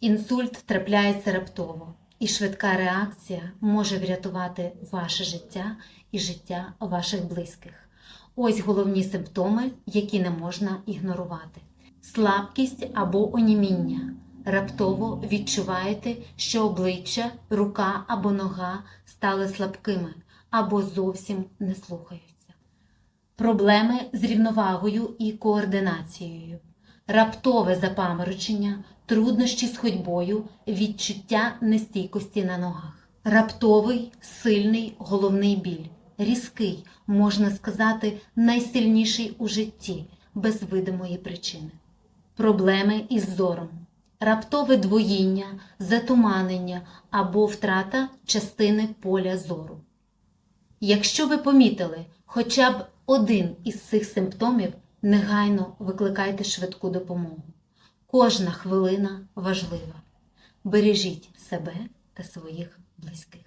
Інсульт трапляється раптово, і швидка реакція може врятувати ваше життя і життя ваших близьких. Ось головні симптоми, які не можна ігнорувати: слабкість або оніміння. Раптово відчуваєте, що обличчя, рука або нога стали слабкими або зовсім не слухаються. Проблеми з рівновагою і координацією, раптове запаморочення, труднощі з ходьбою, відчуття нестійкості на ногах, раптовий сильний головний біль, різкий, можна сказати, найсильніший у житті, без видимої причини, проблеми із зором, раптове двоїння, затуманення або втрата частини поля зору. Якщо ви помітили хоча б один із цих симптомів, негайно викликайте швидку допомогу. Кожна хвилина важлива. Бережіть себе та своїх близьких.